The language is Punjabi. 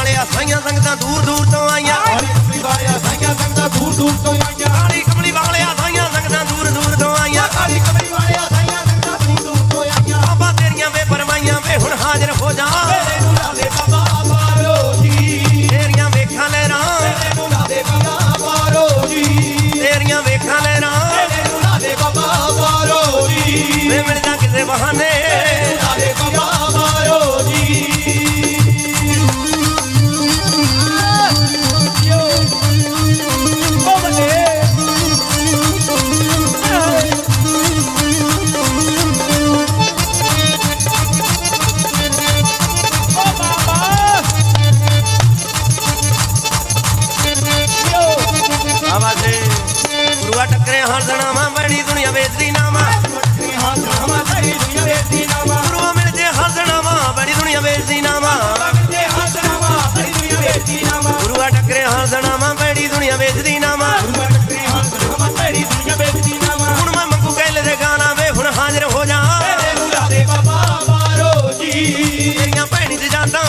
ਵਾਲਿਆ ਸਾਈਆਂ ਸੰਗਤਾਂ ਦੂਰ ਦੂਰ ਤੋਂ ਆਈਆਂ। ਵਾਲਿਆ ਸਾਈਆਂ ਸੰਗਤਾਂ ਦੂਰ ਦੂਰ ਤੋਂ ਆਈਆਂ। ਕਾਲੀ ਕਮਲੀ ਵਾਲਿਆ ਵੇਚਦੀ ਨਾ ਵਾ। ਗੁਰੂਆ ਟੱਕਰੇ ਹੱਸਣਾ ਵਾ ਬੜੀ ਵੇਚਦੀ ਨਾ ਵਾ ਗੁਰੂਆ ਦੁਨੀਆ ਵੇਚਦੀ ਨਾ ਵਾ। ਹੁਣ ਮੈਂ ਮੰਗੂ ਕਹਿ ਦੇ ਵੇ ਹੁਣ ਹਾਜ਼ਰ ਹੋ ਜਾ। ਭੈਣੀ ਤੇ ਜਾਂਦਾ